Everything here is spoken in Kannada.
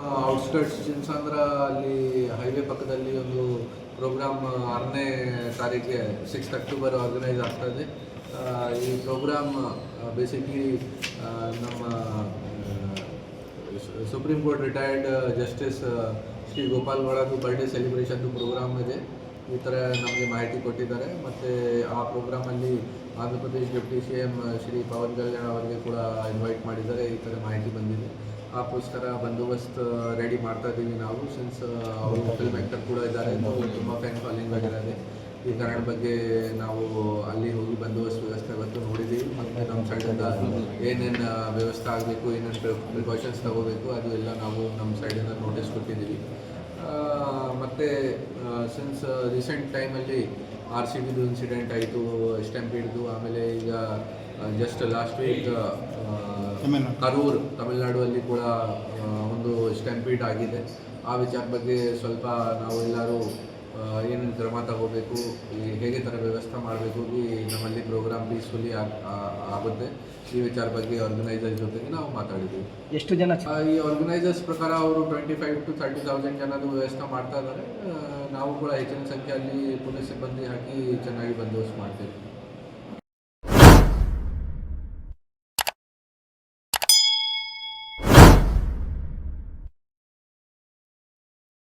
ಔಟ್ಸ್ಕರ್ಟ್ಸ್ ಚಿನ್ಸಾಂದ್ರ ಅಲ್ಲಿ ಹೈವೇ ಪಕ್ಕದಲ್ಲಿ ಒಂದು ಪ್ರೋಗ್ರಾಮ್ ಆರನೇ ತಾರೀಕಿಗೆ ಸಿಕ್ಸ್ ಅಕ್ಟೋಬರ್ ಆರ್ಗನೈಸ್ ಇದೆ. ಈ ಪ್ರೋಗ್ರಾಮ್ ಬೇಸಿಕ್ಲಿ ನಮ್ಮ Supreme Court retired justice Shri Gopal ಗೌಡದು birthday ಸೆಲೆಬ್ರೇಷನ್ದು ಪ್ರೋಗ್ರಾಮ್ ಇದೆ. ಈ ಥರ ನಮಗೆ ಮಾಹಿತಿ ಕೊಟ್ಟಿದ್ದಾರೆ. ಮತ್ತು ಆ ಪ್ರೋಗ್ರಾಮಲ್ಲಿ Andhra Pradesh deputy C M Shri Pawan Kalyan ಅವರಿಗೆ ಕೂಡ ಇನ್ವೈಟ್ ಮಾಡಿದ್ದಾರೆ. ಈ ಥರ ಮಾಹಿತಿ ಬಂದಿದೆ. ಆಗೋಸ್ಕರ ಬಂದೋಬಸ್ತ್ ರೆಡಿ ಮಾಡ್ತಾ ಇದ್ದೀವಿ ನಾವು ಸಿನ್ಸ್ ಅವರು ಫಿಲ್ಮ್ ಆ್ಯಕ್ಟರ್ ಕೂಡ ಇದ್ದಾರೆ. ತುಂಬ ಫ್ಯಾನ್ ಫಾಲೋಯಿಂಗ್ ಆಗಿದ್ದಾರೆ ಈ ಕಾರಣ ಬಗ್ಗೆ ನಾವು ಅಲ್ಲಿ ಹೋಗಿ ಬಂದೋಬಸ್ತ್ ವ್ಯವಸ್ಥೆ ಇವತ್ತು ನೋಡಿದ್ದೀವಿ. ಮತ್ತು ನಮ್ಮ ಸೈಡಿಂದ ಏನೇನು ವ್ಯವಸ್ಥೆ ಆಗಬೇಕು, ಏನೇನು ಪ್ರಿಕಾಷನ್ಸ್ ತಗೋಬೇಕು, ಅದು ಎಲ್ಲ ನಾವು ನಮ್ಮ ಸೈಡಿಂದ ನೋಟಿಸ್ ಕೊಟ್ಟಿದ್ದೀವಿ. ಮತ್ತು ಸಿನ್ಸ್ ರೀಸೆಂಟ್ ಟೈಮಲ್ಲಿ ಆರ್ ಸಿ ಬಿದು ಇನ್ಸಿಡೆಂಟ್ ಆಯಿತು ಸ್ಟ್ಯಾಂಪೀಡ್ದು ಆಮೇಲೆ ಈಗ ಜಸ್ಟ್ ಲಾಸ್ಟ್ ವೀಕ್. ಕರೂರ್ ತಮಿಳುನಾಡುವಲ್ಲಿ ಕೂಡ ಒಂದು ಸ್ಟ್ಯಾಂಪೀಡ್ ಆಗಿದೆ. ಆ ವಿಚಾರ ಬಗ್ಗೆ ಸ್ವಲ್ಪ ನಾವು ಎಲ್ಲರೂ ಏನೇನು ಕ್ರಮ ತಗೋಬೇಕು ಹೇಗೆ ಥರ ವ್ಯವಸ್ಥೆ ಮಾಡಬೇಕು ಈ ನಮ್ಮಲ್ಲಿ ಪ್ರೋಗ್ರಾಮ್ ಪೀಸ್ಫುಲಿ ಆಗುತ್ತೆ. ಈ ವಿಚಾರ ಬಗ್ಗೆ ಆರ್ಗನೈಸರ್ ಜೊತೆಗೆ ನಾವು ಮಾತಾಡಿದ್ದೀವಿ ಎಷ್ಟು ಜನ ಆ, ಈ ಆರ್ಗನೈಸರ್ಸ್ ಪ್ರಕಾರ ಅವರು twenty five to thirty thousand ಜನದ ವ್ಯವಸ್ಥೆ ಮಾಡ್ತಾ ಇದ್ದಾರೆ. ನಾವು ಕೂಡ ಹೆಚ್ಚಿನ ಸಂಖ್ಯೆಯಲ್ಲಿ ಪೊಲೀಸ್ ಸಿಬ್ಬಂದಿ ಹಾಕಿ ಚೆನ್ನಾಗಿ ಬಂದೋಬಸ್ತ್ ಮಾಡ್ತೀವಿ